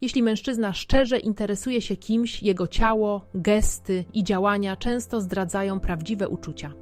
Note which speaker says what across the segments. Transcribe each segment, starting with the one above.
Speaker 1: Jeśli mężczyzna szczerze interesuje się kimś, jego ciało, gesty i działania często zdradzają prawdziwe uczucia.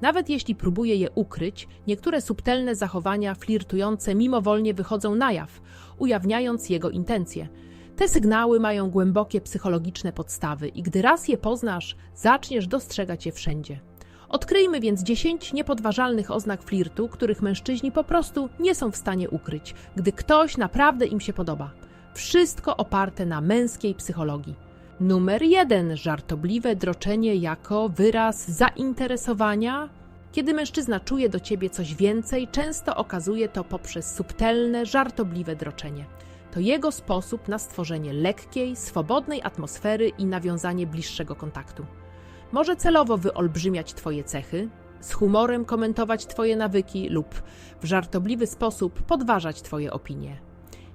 Speaker 1: Nawet jeśli próbuje je ukryć, niektóre subtelne zachowania flirtujące mimowolnie wychodzą na jaw, ujawniając jego intencje. Te sygnały mają głębokie psychologiczne podstawy i gdy raz je poznasz, zaczniesz dostrzegać je wszędzie. Odkryjmy więc 10 niepodważalnych oznak flirtu, których mężczyźni po prostu nie są w stanie ukryć, gdy ktoś naprawdę im się podoba. Wszystko oparte na męskiej psychologii. Numer 1. Żartobliwe droczenie jako wyraz zainteresowania. Kiedy mężczyzna czuje do ciebie coś więcej, często okazuje to poprzez subtelne, żartobliwe droczenie. To jego sposób na stworzenie lekkiej, swobodnej atmosfery i nawiązanie bliższego kontaktu. Może celowo wyolbrzymiać Twoje cechy, z humorem komentować Twoje nawyki lub w żartobliwy sposób podważać Twoje opinie.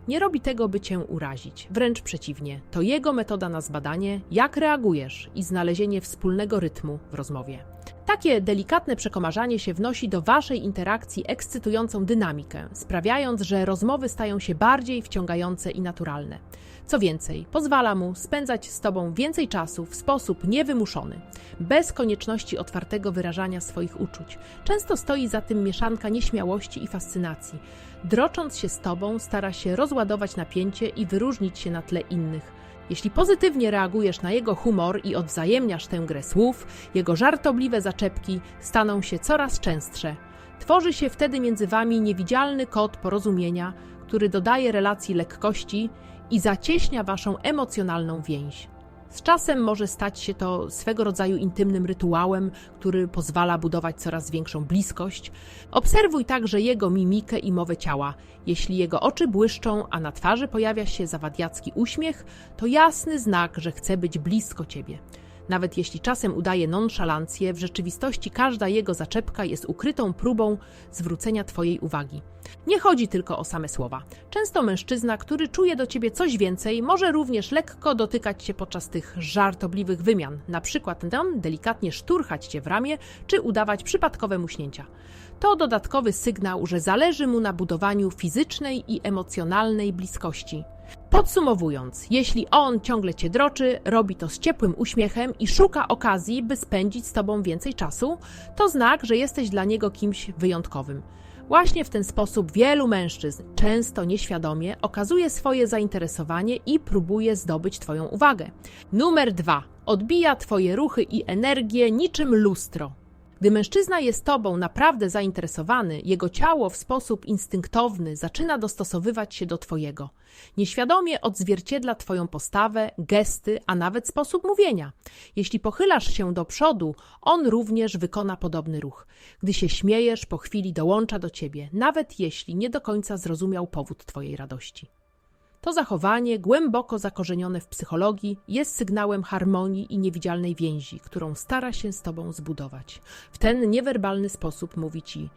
Speaker 1: Nie robi tego, by Cię urazić, wręcz przeciwnie. To jego metoda na zbadanie, jak reagujesz i znalezienie wspólnego rytmu w rozmowie. Takie delikatne przekomarzanie się wnosi do Waszej interakcji ekscytującą dynamikę, sprawiając, że rozmowy stają się bardziej wciągające i naturalne. Co więcej, pozwala mu spędzać z Tobą więcej czasu w sposób niewymuszony, bez konieczności otwartego wyrażania swoich uczuć. Często stoi za tym mieszanka nieśmiałości i fascynacji. Drocząc się z Tobą, stara się rozładować napięcie i wyróżnić się na tle innych. Jeśli pozytywnie reagujesz na jego humor i odwzajemniasz tę grę słów, jego żartobliwe zaczepki staną się coraz częstsze. Tworzy się wtedy między wami niewidzialny kod porozumienia, który dodaje relacji lekkości i zacieśnia waszą emocjonalną więź. Z czasem może stać się to swego rodzaju intymnym rytuałem, który pozwala budować coraz większą bliskość. Obserwuj także jego mimikę i mowę ciała. Jeśli jego oczy błyszczą, a na twarzy pojawia się zawadiacki uśmiech, to jasny znak, że chce być blisko ciebie. Nawet jeśli czasem udaje nonszalancję, w rzeczywistości każda jego zaczepka jest ukrytą próbą zwrócenia Twojej uwagi. Nie chodzi tylko o same słowa. Często mężczyzna, który czuje do ciebie coś więcej, może również lekko dotykać cię podczas tych żartobliwych wymian, na przykład delikatnie szturchać cię w ramię czy udawać przypadkowe muśnięcia. To dodatkowy sygnał, że zależy mu na budowaniu fizycznej i emocjonalnej bliskości. Podsumowując, jeśli on ciągle cię droczy, robi to z ciepłym uśmiechem i szuka okazji, by spędzić z tobą więcej czasu, to znak, że jesteś dla niego kimś wyjątkowym. Właśnie w ten sposób wielu mężczyzn, często nieświadomie, okazuje swoje zainteresowanie i próbuje zdobyć Twoją uwagę. Numer dwa. Odbija Twoje ruchy i energię niczym lustro. Gdy mężczyzna jest tobą naprawdę zainteresowany, jego ciało w sposób instynktowny zaczyna dostosowywać się do twojego. Nieświadomie odzwierciedla twoją postawę, gesty, a nawet sposób mówienia. Jeśli pochylasz się do przodu, on również wykona podobny ruch. Gdy się śmiejesz, po chwili dołącza do ciebie, nawet jeśli nie do końca zrozumiał powód twojej radości. To zachowanie, głęboko zakorzenione w psychologii, jest sygnałem harmonii i niewidzialnej więzi, którą stara się z Tobą zbudować. W ten niewerbalny sposób mówi Ci: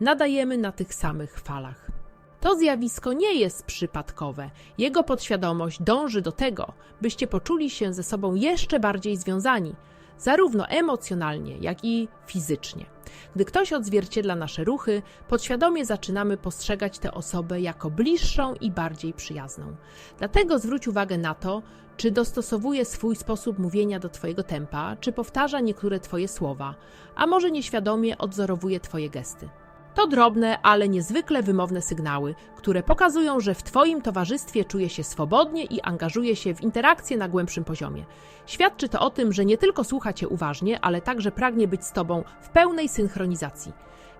Speaker 1: nadajemy na tych samych falach. To zjawisko nie jest przypadkowe. Jego podświadomość dąży do tego, byście poczuli się ze sobą jeszcze bardziej związani, zarówno emocjonalnie, jak i fizycznie. Gdy ktoś odzwierciedla nasze ruchy, podświadomie zaczynamy postrzegać tę osobę jako bliższą i bardziej przyjazną. Dlatego zwróć uwagę na to, czy dostosowuje swój sposób mówienia do Twojego tempa, czy powtarza niektóre Twoje słowa, a może nieświadomie odzorowuje Twoje gesty. To drobne, ale niezwykle wymowne sygnały, które pokazują, że w Twoim towarzystwie czuje się swobodnie i angażuje się w interakcję na głębszym poziomie. Świadczy to o tym, że nie tylko słucha Cię uważnie, ale także pragnie być z Tobą w pełnej synchronizacji.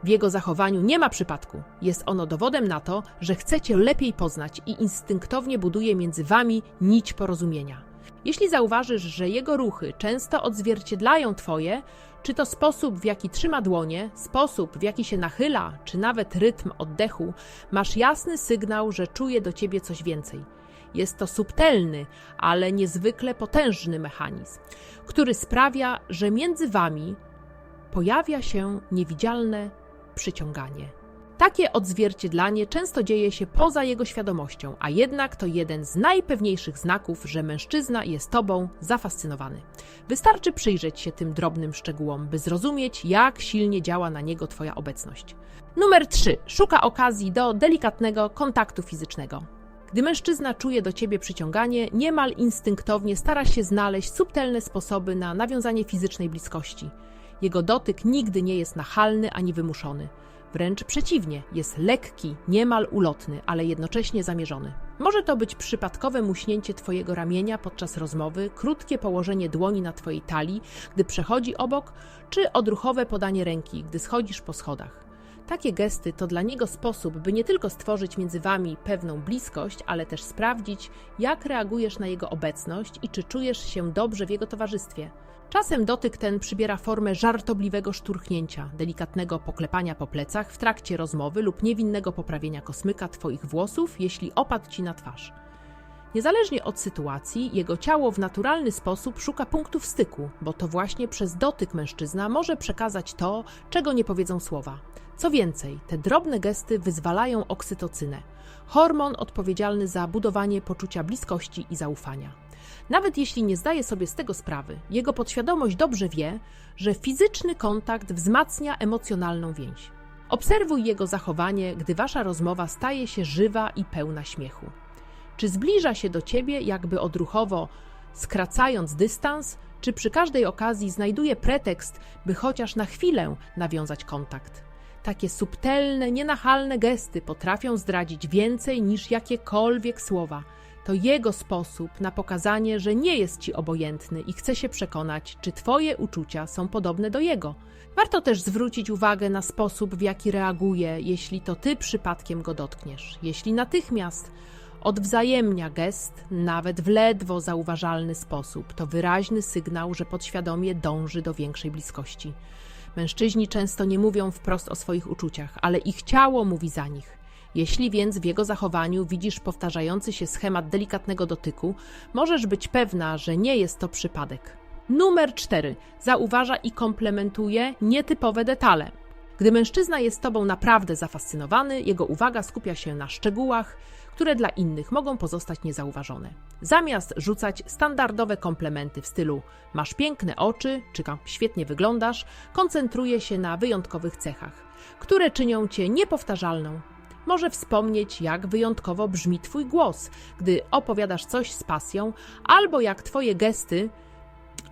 Speaker 1: W jego zachowaniu nie ma przypadku. Jest ono dowodem na to, że chcecie lepiej poznać i instynktownie buduje między Wami nić porozumienia. Jeśli zauważysz, że jego ruchy często odzwierciedlają Twoje, czy to sposób, w jaki trzyma dłonie, sposób, w jaki się nachyla, czy nawet rytm oddechu, masz jasny sygnał, że czuje do ciebie coś więcej. Jest to subtelny, ale niezwykle potężny mechanizm, który sprawia, że między wami pojawia się niewidzialne przyciąganie. Takie odzwierciedlanie często dzieje się poza jego świadomością, a jednak to jeden z najpewniejszych znaków, że mężczyzna jest tobą zafascynowany. Wystarczy przyjrzeć się tym drobnym szczegółom, by zrozumieć, jak silnie działa na niego twoja obecność. Numer 3. Szuka okazji do delikatnego kontaktu fizycznego. Gdy mężczyzna czuje do ciebie przyciąganie, niemal instynktownie stara się znaleźć subtelne sposoby na nawiązanie fizycznej bliskości. Jego dotyk nigdy nie jest nachalny ani wymuszony. Wręcz przeciwnie, jest lekki, niemal ulotny, ale jednocześnie zamierzony. Może to być przypadkowe muśnięcie Twojego ramienia podczas rozmowy, krótkie położenie dłoni na Twojej talii, gdy przechodzi obok, czy odruchowe podanie ręki, gdy schodzisz po schodach. Takie gesty to dla niego sposób, by nie tylko stworzyć między wami pewną bliskość, ale też sprawdzić, jak reagujesz na jego obecność i czy czujesz się dobrze w jego towarzystwie. Czasem dotyk ten przybiera formę żartobliwego szturchnięcia, delikatnego poklepania po plecach w trakcie rozmowy lub niewinnego poprawienia kosmyka Twoich włosów, jeśli opadł Ci na twarz. Niezależnie od sytuacji, jego ciało w naturalny sposób szuka punktów styku, bo to właśnie przez dotyk mężczyzna może przekazać to, czego nie powiedzą słowa. Co więcej, te drobne gesty wyzwalają oksytocynę, hormon odpowiedzialny za budowanie poczucia bliskości i zaufania. Nawet jeśli nie zdaje sobie z tego sprawy, jego podświadomość dobrze wie, że fizyczny kontakt wzmacnia emocjonalną więź. Obserwuj jego zachowanie, gdy wasza rozmowa staje się żywa i pełna śmiechu. Czy zbliża się do ciebie, jakby odruchowo skracając dystans, czy przy każdej okazji znajduje pretekst, by chociaż na chwilę nawiązać kontakt? Takie subtelne, nienachalne gesty potrafią zdradzić więcej niż jakiekolwiek słowa. To jego sposób na pokazanie, że nie jest ci obojętny i chce się przekonać, czy twoje uczucia są podobne do jego. Warto też zwrócić uwagę na sposób, w jaki reaguje, jeśli to ty przypadkiem go dotkniesz. Jeśli natychmiast odwzajemnia gest, nawet w ledwo zauważalny sposób, to wyraźny sygnał, że podświadomie dąży do większej bliskości. Mężczyźni często nie mówią wprost o swoich uczuciach, ale ich ciało mówi za nich. Jeśli więc w jego zachowaniu widzisz powtarzający się schemat delikatnego dotyku, możesz być pewna, że nie jest to przypadek. Numer 4. Zauważa i komplementuje nietypowe detale. Gdy mężczyzna jest tobą naprawdę zafascynowany, jego uwaga skupia się na szczegółach, które dla innych mogą pozostać niezauważone. Zamiast rzucać standardowe komplementy w stylu masz piękne oczy czy świetnie wyglądasz, koncentruje się na wyjątkowych cechach, które czynią cię niepowtarzalną. Może wspomnieć, jak wyjątkowo brzmi twój głos, gdy opowiadasz coś z pasją, albo jak twoje gesty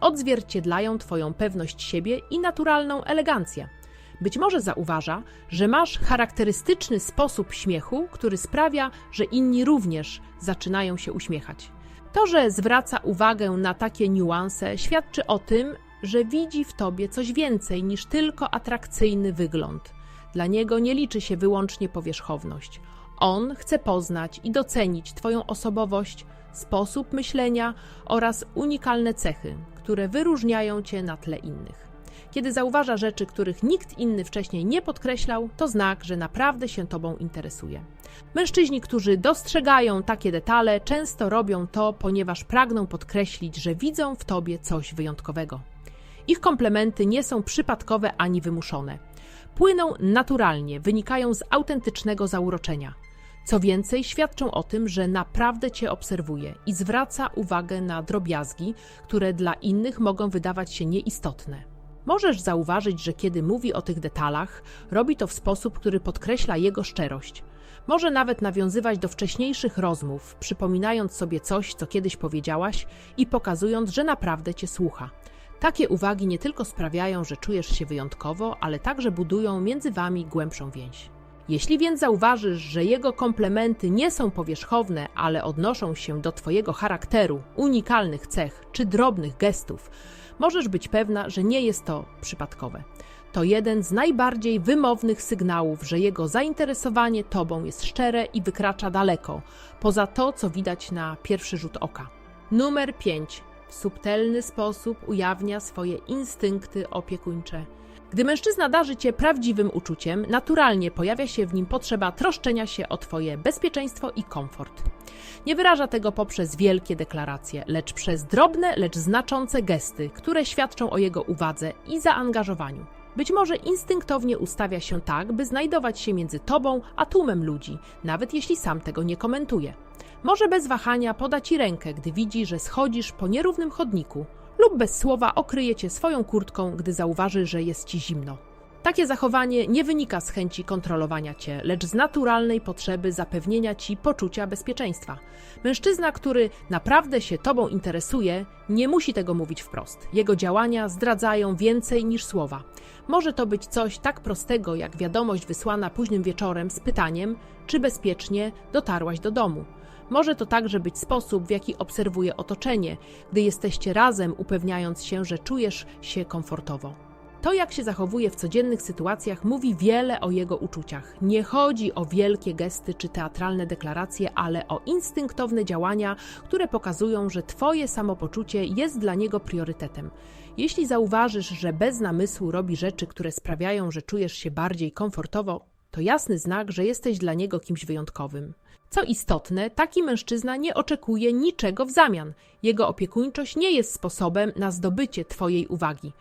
Speaker 1: odzwierciedlają twoją pewność siebie i naturalną elegancję. Być może zauważa, że masz charakterystyczny sposób śmiechu, który sprawia, że inni również zaczynają się uśmiechać. To, że zwraca uwagę na takie niuanse, świadczy o tym, że widzi w tobie coś więcej niż tylko atrakcyjny wygląd. Dla niego nie liczy się wyłącznie powierzchowność. On chce poznać i docenić Twoją osobowość, sposób myślenia oraz unikalne cechy, które wyróżniają Cię na tle innych. Kiedy zauważa rzeczy, których nikt inny wcześniej nie podkreślał, to znak, że naprawdę się Tobą interesuje. Mężczyźni, którzy dostrzegają takie detale, często robią to, ponieważ pragną podkreślić, że widzą w Tobie coś wyjątkowego. Ich komplementy nie są przypadkowe ani wymuszone. Płyną naturalnie, wynikają z autentycznego zauroczenia. Co więcej, świadczą o tym, że naprawdę Cię obserwuje i zwraca uwagę na drobiazgi, które dla innych mogą wydawać się nieistotne. Możesz zauważyć, że kiedy mówi o tych detalach, robi to w sposób, który podkreśla jego szczerość. Może nawet nawiązywać do wcześniejszych rozmów, przypominając sobie coś, co kiedyś powiedziałaś i pokazując, że naprawdę cię słucha. Takie uwagi nie tylko sprawiają, że czujesz się wyjątkowo, ale także budują między wami głębszą więź. Jeśli więc zauważysz, że jego komplementy nie są powierzchowne, ale odnoszą się do Twojego charakteru, unikalnych cech czy drobnych gestów, możesz być pewna, że nie jest to przypadkowe. To jeden z najbardziej wymownych sygnałów, że jego zainteresowanie Tobą jest szczere i wykracza daleko, poza to, co widać na pierwszy rzut oka. Numer 5. W subtelny sposób ujawnia swoje instynkty opiekuńcze. Gdy mężczyzna darzy cię prawdziwym uczuciem, naturalnie pojawia się w nim potrzeba troszczenia się o twoje bezpieczeństwo i komfort. Nie wyraża tego poprzez wielkie deklaracje, lecz przez drobne, lecz znaczące gesty, które świadczą o jego uwadze i zaangażowaniu. Być może instynktownie ustawia się tak, by znajdować się między tobą a tłumem ludzi, nawet jeśli sam tego nie komentuje. Może bez wahania poda ci rękę, gdy widzi, że schodzisz po nierównym chodniku, lub bez słowa okryje cię swoją kurtką, gdy zauważy, że jest ci zimno. Takie zachowanie nie wynika z chęci kontrolowania cię, lecz z naturalnej potrzeby zapewnienia ci poczucia bezpieczeństwa. Mężczyzna, który naprawdę się tobą interesuje, nie musi tego mówić wprost. Jego działania zdradzają więcej niż słowa. Może to być coś tak prostego, jak wiadomość wysłana późnym wieczorem z pytaniem, czy bezpiecznie dotarłaś do domu. Może to także być sposób, w jaki obserwuje otoczenie, gdy jesteście razem, upewniając się, że czujesz się komfortowo. To, jak się zachowuje w codziennych sytuacjach, mówi wiele o jego uczuciach. Nie chodzi o wielkie gesty czy teatralne deklaracje, ale o instynktowne działania, które pokazują, że Twoje samopoczucie jest dla niego priorytetem. Jeśli zauważysz, że bez namysłu robi rzeczy, które sprawiają, że czujesz się bardziej komfortowo, to jasny znak, że jesteś dla niego kimś wyjątkowym. Co istotne, taki mężczyzna nie oczekuje niczego w zamian. Jego opiekuńczość nie jest sposobem na zdobycie Twojej uwagi.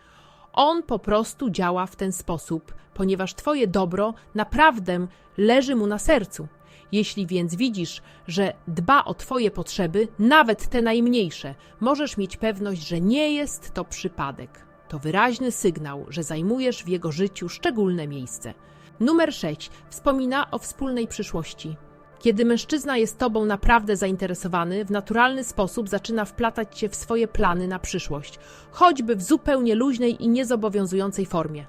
Speaker 1: On po prostu działa w ten sposób, ponieważ Twoje dobro naprawdę leży mu na sercu. Jeśli więc widzisz, że dba o Twoje potrzeby, nawet te najmniejsze, możesz mieć pewność, że nie jest to przypadek. To wyraźny sygnał, że zajmujesz w jego życiu szczególne miejsce. Numer 6. Wspomina o wspólnej przyszłości. Kiedy mężczyzna jest tobą naprawdę zainteresowany, w naturalny sposób zaczyna wplatać cię w swoje plany na przyszłość, choćby w zupełnie luźnej i niezobowiązującej formie.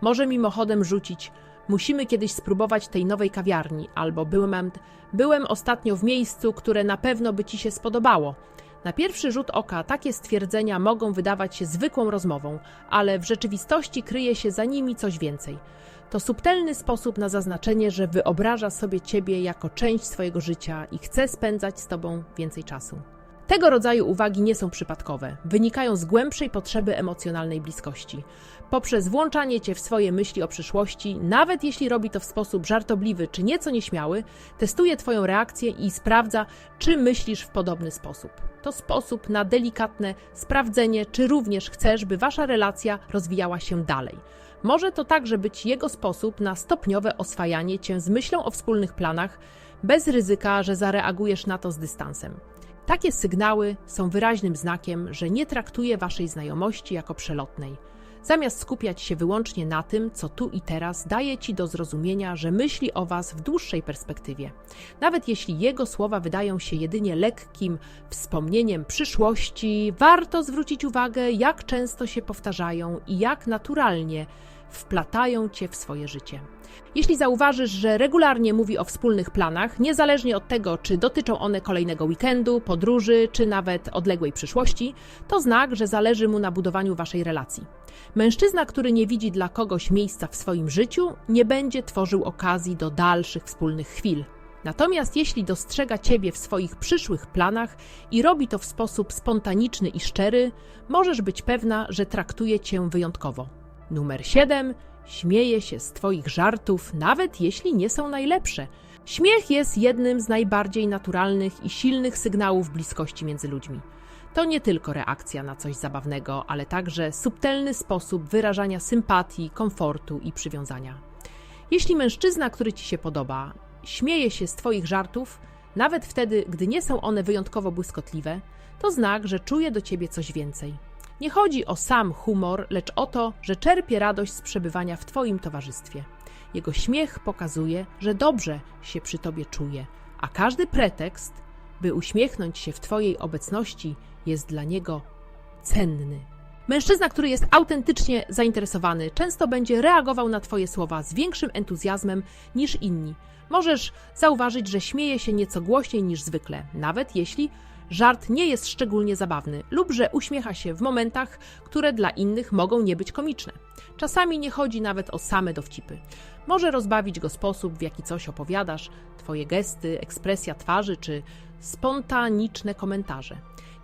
Speaker 1: Może mimochodem rzucić: Musimy kiedyś spróbować tej nowej kawiarni, albo byłem, byłem ostatnio w miejscu, które na pewno by ci się spodobało. Na pierwszy rzut oka takie stwierdzenia mogą wydawać się zwykłą rozmową, ale w rzeczywistości kryje się za nimi coś więcej. To subtelny sposób na zaznaczenie, że wyobraża sobie ciebie jako część swojego życia i chce spędzać z tobą więcej czasu. Tego rodzaju uwagi nie są przypadkowe, wynikają z głębszej potrzeby emocjonalnej bliskości. Poprzez włączanie cię w swoje myśli o przyszłości, nawet jeśli robi to w sposób żartobliwy czy nieco nieśmiały, testuje twoją reakcję i sprawdza, czy myślisz w podobny sposób. To sposób na delikatne sprawdzenie, czy również chcesz, by wasza relacja rozwijała się dalej. Może to także być jego sposób na stopniowe oswajanie cię z myślą o wspólnych planach, bez ryzyka, że zareagujesz na to z dystansem. Takie sygnały są wyraźnym znakiem, że nie traktuje waszej znajomości jako przelotnej. Zamiast skupiać się wyłącznie na tym, co tu i teraz, daje ci do zrozumienia, że myśli o was w dłuższej perspektywie. Nawet jeśli jego słowa wydają się jedynie lekkim wspomnieniem przyszłości, warto zwrócić uwagę, jak często się powtarzają i jak naturalnie wplatają cię w swoje życie. Jeśli zauważysz, że regularnie mówi o wspólnych planach, niezależnie od tego, czy dotyczą one kolejnego weekendu, podróży, czy nawet odległej przyszłości, to znak, że zależy mu na budowaniu waszej relacji. Mężczyzna, który nie widzi dla kogoś miejsca w swoim życiu, nie będzie tworzył okazji do dalszych wspólnych chwil. Natomiast jeśli dostrzega Ciebie w swoich przyszłych planach i robi to w sposób spontaniczny i szczery, możesz być pewna, że traktuje Cię wyjątkowo. Numer 7. Śmieje się z Twoich żartów, nawet jeśli nie są najlepsze. Śmiech jest jednym z najbardziej naturalnych i silnych sygnałów bliskości między ludźmi. To nie tylko reakcja na coś zabawnego, ale także subtelny sposób wyrażania sympatii, komfortu i przywiązania. Jeśli mężczyzna, który ci się podoba, śmieje się z Twoich żartów, nawet wtedy, gdy nie są one wyjątkowo błyskotliwe, to znak, że czuje do ciebie coś więcej. Nie chodzi o sam humor, lecz o to, że czerpie radość z przebywania w Twoim towarzystwie. Jego śmiech pokazuje, że dobrze się przy Tobie czuje, a każdy pretekst, by uśmiechnąć się w Twojej obecności, jest dla niego cenny. Mężczyzna, który jest autentycznie zainteresowany, często będzie reagował na Twoje słowa z większym entuzjazmem niż inni. Możesz zauważyć, że śmieje się nieco głośniej niż zwykle, nawet jeśli żart nie jest szczególnie zabawny lub że uśmiecha się w momentach, które dla innych mogą nie być komiczne. Czasami nie chodzi nawet o same dowcipy. Może rozbawić go sposób, w jaki coś opowiadasz, twoje gesty, ekspresja twarzy czy spontaniczne komentarze.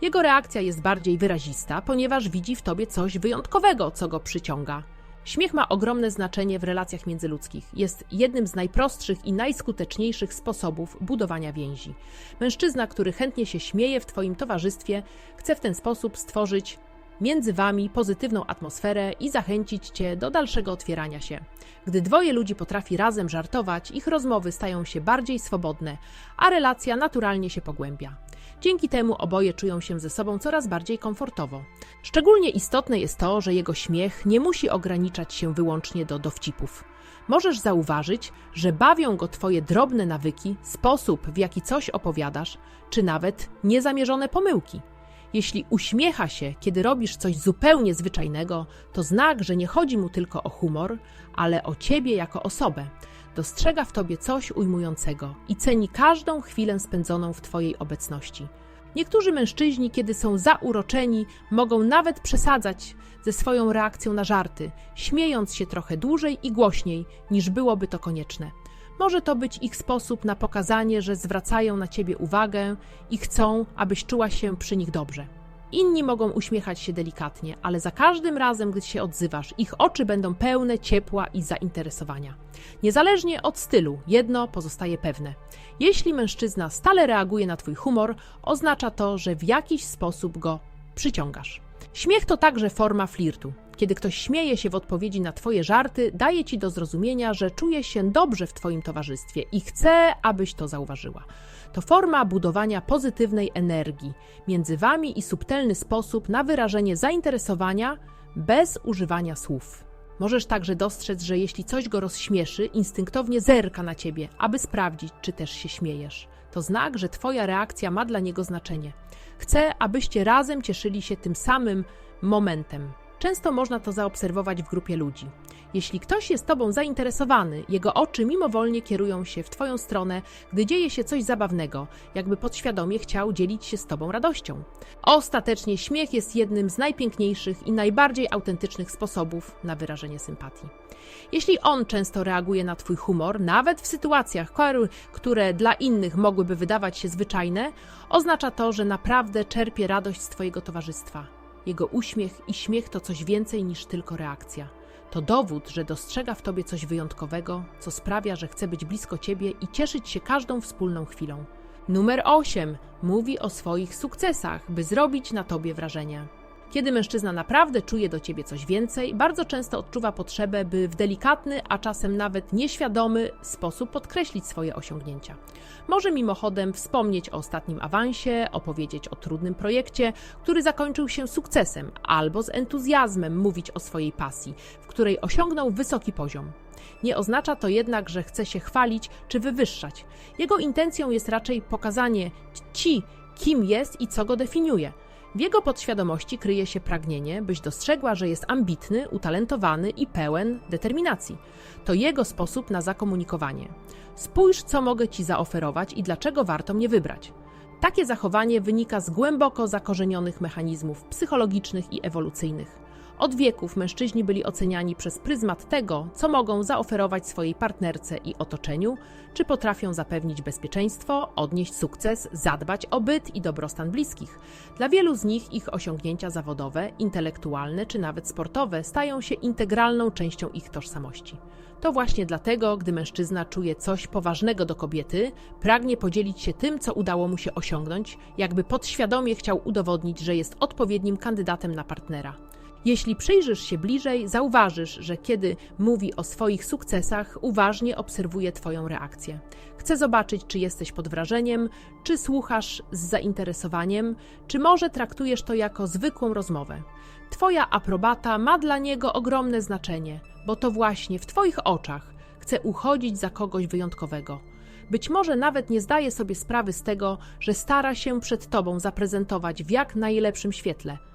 Speaker 1: Jego reakcja jest bardziej wyrazista, ponieważ widzi w tobie coś wyjątkowego, co go przyciąga. Śmiech ma ogromne znaczenie w relacjach międzyludzkich. Jest jednym z najprostszych i najskuteczniejszych sposobów budowania więzi. Mężczyzna, który chętnie się śmieje w Twoim towarzystwie, chce w ten sposób stworzyć między Wami pozytywną atmosferę i zachęcić Cię do dalszego otwierania się. Gdy dwoje ludzi potrafi razem żartować, ich rozmowy stają się bardziej swobodne, a relacja naturalnie się pogłębia. Dzięki temu oboje czują się ze sobą coraz bardziej komfortowo. Szczególnie istotne jest to, że jego śmiech nie musi ograniczać się wyłącznie do dowcipów. Możesz zauważyć, że bawią go twoje drobne nawyki, sposób, w jaki coś opowiadasz, czy nawet niezamierzone pomyłki. Jeśli uśmiecha się, kiedy robisz coś zupełnie zwyczajnego, to znak, że nie chodzi mu tylko o humor, ale o ciebie jako osobę. Dostrzega w tobie coś ujmującego i ceni każdą chwilę spędzoną w twojej obecności. Niektórzy mężczyźni, kiedy są zauroczeni, mogą nawet przesadzać ze swoją reakcją na żarty, śmiejąc się trochę dłużej i głośniej, niż byłoby to konieczne. Może to być ich sposób na pokazanie, że zwracają na ciebie uwagę i chcą, abyś czuła się przy nich dobrze. Inni mogą uśmiechać się delikatnie, ale za każdym razem, gdy się odzywasz, ich oczy będą pełne ciepła i zainteresowania. Niezależnie od stylu, jedno pozostaje pewne. Jeśli mężczyzna stale reaguje na twój humor, oznacza to, że w jakiś sposób go przyciągasz. Śmiech to także forma flirtu. Kiedy ktoś śmieje się w odpowiedzi na Twoje żarty, daje Ci do zrozumienia, że czuje się dobrze w Twoim towarzystwie i chce, abyś to zauważyła. To forma budowania pozytywnej energii między Wami i subtelny sposób na wyrażenie zainteresowania bez używania słów. Możesz także dostrzec, że jeśli coś go rozśmieszy, instynktownie zerka na ciebie, aby sprawdzić, czy też się śmiejesz. To znak, że Twoja reakcja ma dla niego znaczenie. Chce, abyście razem cieszyli się tym samym momentem. Często można to zaobserwować w grupie ludzi. Jeśli ktoś jest Tobą zainteresowany, jego oczy mimowolnie kierują się w Twoją stronę, gdy dzieje się coś zabawnego, jakby podświadomie chciał dzielić się z Tobą radością. Ostatecznie śmiech jest jednym z najpiękniejszych i najbardziej autentycznych sposobów na wyrażenie sympatii. Jeśli on często reaguje na Twój humor, nawet w sytuacjach, które dla innych mogłyby wydawać się zwyczajne, oznacza to, że naprawdę czerpie radość z Twojego towarzystwa. Jego uśmiech i śmiech to coś więcej niż tylko reakcja. To dowód, że dostrzega w tobie coś wyjątkowego, co sprawia, że chce być blisko ciebie i cieszyć się każdą wspólną chwilą. Numer 8. Mówi o swoich sukcesach, by zrobić na tobie wrażenie. Kiedy mężczyzna naprawdę czuje do ciebie coś więcej, bardzo często odczuwa potrzebę, by w delikatny, a czasem nawet nieświadomy sposób podkreślić swoje osiągnięcia. Może mimochodem wspomnieć o ostatnim awansie, opowiedzieć o trudnym projekcie, który zakończył się sukcesem, albo z entuzjazmem mówić o swojej pasji, w której osiągnął wysoki poziom. Nie oznacza to jednak, że chce się chwalić czy wywyższać. Jego intencją jest raczej pokazanie ci, kim jest i co go definiuje. W jego podświadomości kryje się pragnienie, byś dostrzegła, że jest ambitny, utalentowany i pełen determinacji. To jego sposób na zakomunikowanie. Spójrz, co mogę ci zaoferować i dlaczego warto mnie wybrać. Takie zachowanie wynika z głęboko zakorzenionych mechanizmów psychologicznych i ewolucyjnych. Od wieków mężczyźni byli oceniani przez pryzmat tego, co mogą zaoferować swojej partnerce i otoczeniu, czy potrafią zapewnić bezpieczeństwo, odnieść sukces, zadbać o byt i dobrostan bliskich. Dla wielu z nich ich osiągnięcia zawodowe, intelektualne czy nawet sportowe stają się integralną częścią ich tożsamości. To właśnie dlatego, gdy mężczyzna czuje coś poważnego do kobiety, pragnie podzielić się tym, co udało mu się osiągnąć, jakby podświadomie chciał udowodnić, że jest odpowiednim kandydatem na partnera. Jeśli przyjrzysz się bliżej, zauważysz, że kiedy mówi o swoich sukcesach, uważnie obserwuje Twoją reakcję. Chce zobaczyć, czy jesteś pod wrażeniem, czy słuchasz z zainteresowaniem, czy może traktujesz to jako zwykłą rozmowę. Twoja aprobata ma dla niego ogromne znaczenie, bo to właśnie w Twoich oczach chce uchodzić za kogoś wyjątkowego. Być może nawet nie zdaje sobie sprawy z tego, że stara się przed Tobą zaprezentować w jak najlepszym świetle –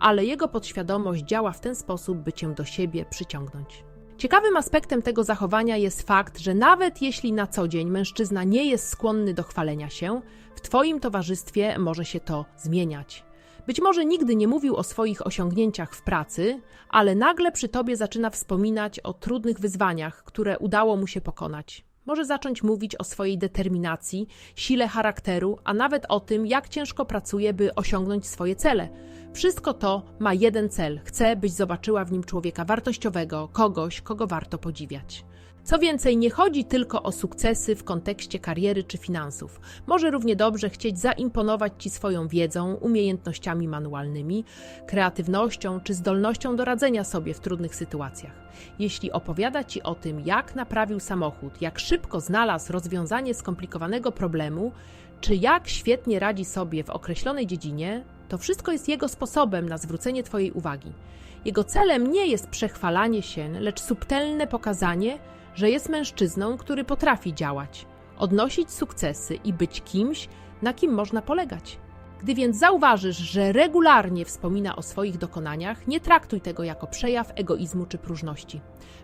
Speaker 1: ale jego podświadomość działa w ten sposób, by cię do siebie przyciągnąć. Ciekawym aspektem tego zachowania jest fakt, że nawet jeśli na co dzień mężczyzna nie jest skłonny do chwalenia się, w Twoim towarzystwie może się to zmieniać. Być może nigdy nie mówił o swoich osiągnięciach w pracy, ale nagle przy Tobie zaczyna wspominać o trudnych wyzwaniach, które udało mu się pokonać. Może zacząć mówić o swojej determinacji, sile charakteru, a nawet o tym, jak ciężko pracuje, by osiągnąć swoje cele. Wszystko to ma jeden cel: chce, byś zobaczyła w nim człowieka wartościowego, kogoś, kogo warto podziwiać. Co więcej, nie chodzi tylko o sukcesy w kontekście kariery czy finansów. Może równie dobrze chcieć zaimponować ci swoją wiedzą, umiejętnościami manualnymi, kreatywnością czy zdolnością do radzenia sobie w trudnych sytuacjach. Jeśli opowiada ci o tym, jak naprawił samochód, jak szybko znalazł rozwiązanie skomplikowanego problemu, czy jak świetnie radzi sobie w określonej dziedzinie, to wszystko jest jego sposobem na zwrócenie Twojej uwagi. Jego celem nie jest przechwalanie się, lecz subtelne pokazanie, że jest mężczyzną, który potrafi działać, odnosić sukcesy i być kimś, na kim można polegać. Gdy więc zauważysz, że regularnie wspomina o swoich dokonaniach, nie traktuj tego jako przejaw egoizmu czy próżności.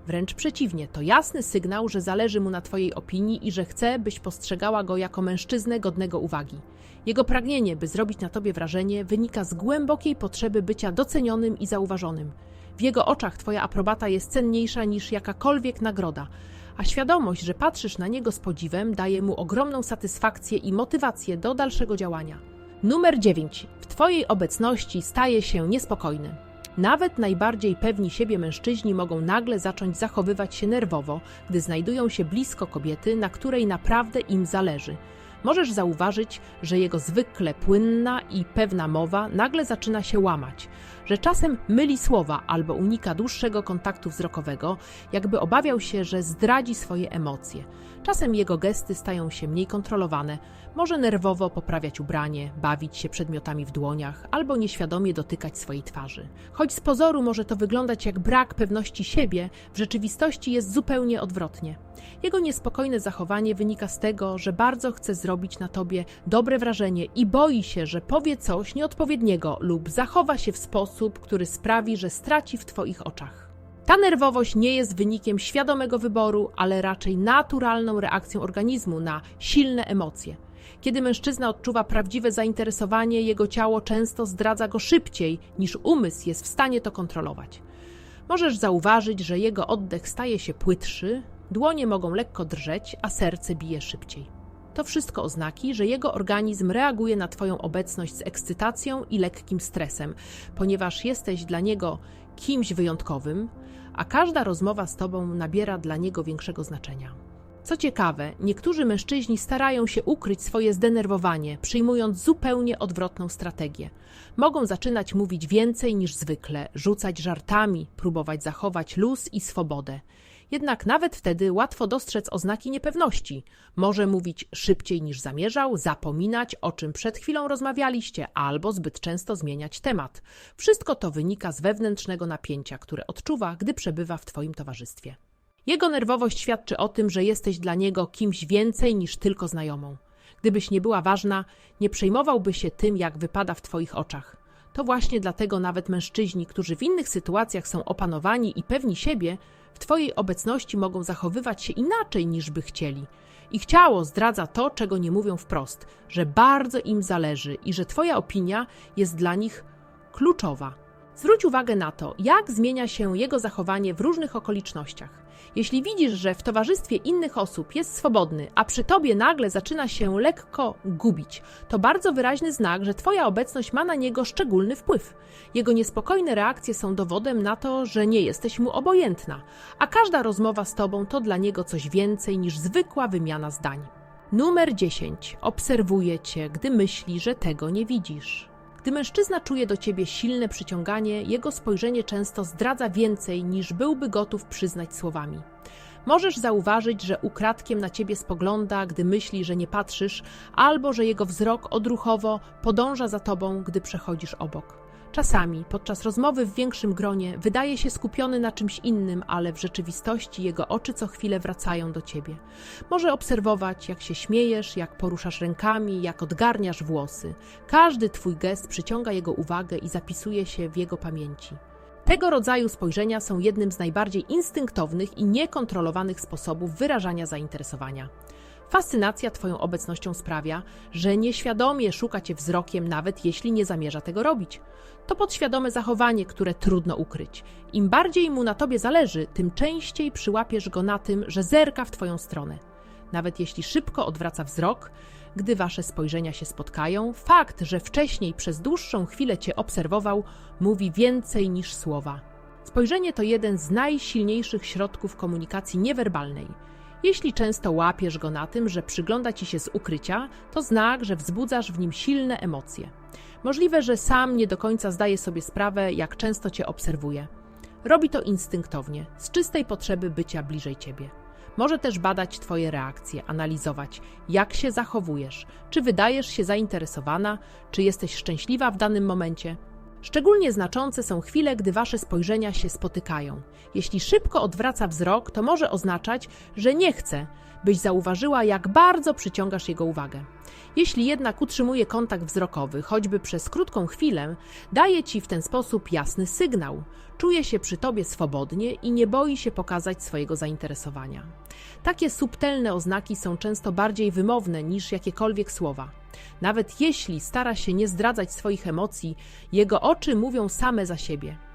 Speaker 1: Wręcz przeciwnie, to jasny sygnał, że zależy mu na Twojej opinii i że chce, byś postrzegała go jako mężczyznę godnego uwagi. Jego pragnienie, by zrobić na Tobie wrażenie, wynika z głębokiej potrzeby bycia docenionym i zauważonym. W jego oczach Twoja aprobata jest cenniejsza niż jakakolwiek nagroda, a świadomość, że patrzysz na niego z podziwem, daje mu ogromną satysfakcję i motywację do dalszego działania. Numer 9. W Twojej obecności staje się niespokojny. Nawet najbardziej pewni siebie mężczyźni mogą nagle zacząć zachowywać się nerwowo, gdy znajdują się blisko kobiety, na której naprawdę im zależy. Możesz zauważyć, że jego zwykle płynna i pewna mowa nagle zaczyna się łamać, że czasem myli słowa albo unika dłuższego kontaktu wzrokowego, jakby obawiał się, że zdradzi swoje emocje. Czasem jego gesty stają się mniej kontrolowane, może nerwowo poprawiać ubranie, bawić się przedmiotami w dłoniach albo nieświadomie dotykać swojej twarzy. Choć z pozoru może to wyglądać jak brak pewności siebie, w rzeczywistości jest zupełnie odwrotnie. Jego niespokojne zachowanie wynika z tego, że bardzo chce zrobić na tobie dobre wrażenie i boi się, że powie coś nieodpowiedniego lub zachowa się w sposób, który sprawi, że straci w twoich oczach. Ta nerwowość nie jest wynikiem świadomego wyboru, ale raczej naturalną reakcją organizmu na silne emocje. Kiedy mężczyzna odczuwa prawdziwe zainteresowanie, jego ciało często zdradza go szybciej niż umysł jest w stanie to kontrolować. Możesz zauważyć, że jego oddech staje się płytszy, dłonie mogą lekko drżeć, a serce bije szybciej. To wszystko oznaki, że jego organizm reaguje na Twoją obecność z ekscytacją i lekkim stresem, ponieważ jesteś dla niego kimś wyjątkowym, a każda rozmowa z Tobą nabiera dla niego większego znaczenia. Co ciekawe, niektórzy mężczyźni starają się ukryć swoje zdenerwowanie, przyjmując zupełnie odwrotną strategię. Mogą zaczynać mówić więcej niż zwykle, rzucać żartami, próbować zachować luz i swobodę. Jednak nawet wtedy łatwo dostrzec oznaki niepewności. Może mówić szybciej niż zamierzał, zapominać o czym przed chwilą rozmawialiście, albo zbyt często zmieniać temat. Wszystko to wynika z wewnętrznego napięcia, które odczuwa, gdy przebywa w Twoim towarzystwie. Jego nerwowość świadczy o tym, że jesteś dla niego kimś więcej niż tylko znajomą. Gdybyś nie była ważna, nie przejmowałby się tym, jak wypada w Twoich oczach. To właśnie dlatego nawet mężczyźni, którzy w innych sytuacjach są opanowani i pewni siebie, w Twojej obecności mogą zachowywać się inaczej niż by chcieli. Ich ciało zdradza to, czego nie mówią wprost, że bardzo im zależy i że Twoja opinia jest dla nich kluczowa. Zwróć uwagę na to, jak zmienia się jego zachowanie w różnych okolicznościach. Jeśli widzisz, że w towarzystwie innych osób jest swobodny, a przy tobie nagle zaczyna się lekko gubić, to bardzo wyraźny znak, że twoja obecność ma na niego szczególny wpływ. Jego niespokojne reakcje są dowodem na to, że nie jesteś mu obojętna, a każda rozmowa z tobą to dla niego coś więcej niż zwykła wymiana zdań. Numer 10. Obserwuje cię, gdy myśli, że tego nie widzisz. Gdy mężczyzna czuje do ciebie silne przyciąganie, jego spojrzenie często zdradza więcej niż byłby gotów przyznać słowami. Możesz zauważyć, że ukradkiem na ciebie spogląda, gdy myśli, że nie patrzysz, albo że jego wzrok odruchowo podąża za tobą, gdy przechodzisz obok. Czasami, podczas rozmowy w większym gronie, wydaje się skupiony na czymś innym, ale w rzeczywistości jego oczy co chwilę wracają do ciebie. Może obserwować, jak się śmiejesz, jak poruszasz rękami, jak odgarniasz włosy. Każdy twój gest przyciąga jego uwagę i zapisuje się w jego pamięci. Tego rodzaju spojrzenia są jednym z najbardziej instynktownych i niekontrolowanych sposobów wyrażania zainteresowania. Fascynacja Twoją obecnością sprawia, że nieświadomie szuka Cię wzrokiem, nawet jeśli nie zamierza tego robić. To podświadome zachowanie, które trudno ukryć. Im bardziej mu na Tobie zależy, tym częściej przyłapiesz go na tym, że zerka w Twoją stronę. Nawet jeśli szybko odwraca wzrok, gdy Wasze spojrzenia się spotkają, fakt, że wcześniej przez dłuższą chwilę Cię obserwował, mówi więcej niż słowa. Spojrzenie to jeden z najsilniejszych środków komunikacji niewerbalnej – jeśli często łapiesz go na tym, że przygląda ci się z ukrycia, to znak, że wzbudzasz w nim silne emocje. Możliwe, że sam nie do końca zdaje sobie sprawę, jak często cię obserwuje. Robi to instynktownie, z czystej potrzeby bycia bliżej ciebie. Może też badać Twoje reakcje, analizować, jak się zachowujesz, czy wydajesz się zainteresowana, czy jesteś szczęśliwa w danym momencie. Szczególnie znaczące są chwile, gdy wasze spojrzenia się spotykają. Jeśli szybko odwraca wzrok, to może oznaczać, że nie chce, byś zauważyła, jak bardzo przyciągasz jego uwagę. Jeśli jednak utrzymuje kontakt wzrokowy, choćby przez krótką chwilę, daje ci w ten sposób jasny sygnał. Czuje się przy tobie swobodnie i nie boi się pokazać swojego zainteresowania. Takie subtelne oznaki są często bardziej wymowne niż jakiekolwiek słowa. Nawet jeśli stara się nie zdradzać swoich emocji, jego oczy mówią same za siebie.